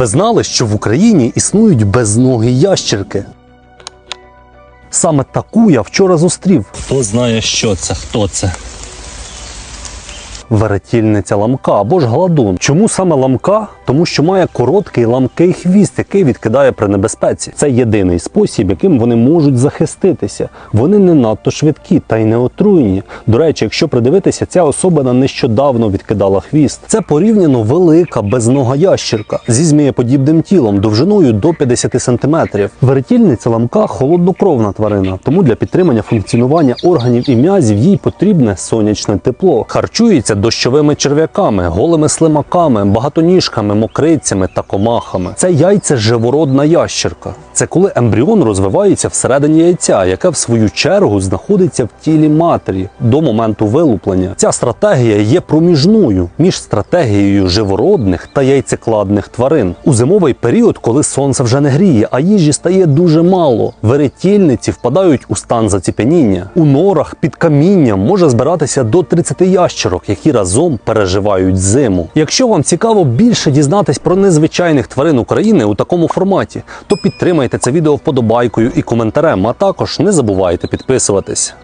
Ви знали, що в Україні існують безногі ящерки? Саме таку я вчора зустрів. Хто знає, що це, хто це? Веретільниця ламка або ж гладун. Чому саме ламка? Тому що має короткий ламкий хвіст, який відкидає при небезпеці. Це єдиний спосіб, яким вони можуть захиститися. Вони не надто швидкі та й не отруєні. До речі, якщо придивитися, ця особина нещодавно відкидала хвіст. Це порівняно велика безнога ящерка зі змієподібним тілом довжиною до 50 см. Веретільниця ламка холоднокровна тварина, тому для підтримання функціонування органів і м'язів їй потрібне сонячне тепло. Харчується дощовими черв'яками, голими слимаками, багатоніжками, мокрицями та комахами. Це яйце живородна ящерка. Це коли ембріон розвивається всередині яйця, яке в свою чергу знаходиться в тілі матері до моменту вилуплення. Ця стратегія є проміжною між стратегією живородних та яйцекладних тварин. У зимовий період, коли сонце вже не гріє, а їжі стає дуже мало. Веретільниці впадають у стан заціпеніння. У норах під камінням може збиратися до 30 ящерок, які разом переживають зиму. Якщо вам цікаво більше дізнатись про незвичайних тварин України у такому форматі, то підтримайте це відео вподобайкою і коментарем, а також не забувайте підписуватись.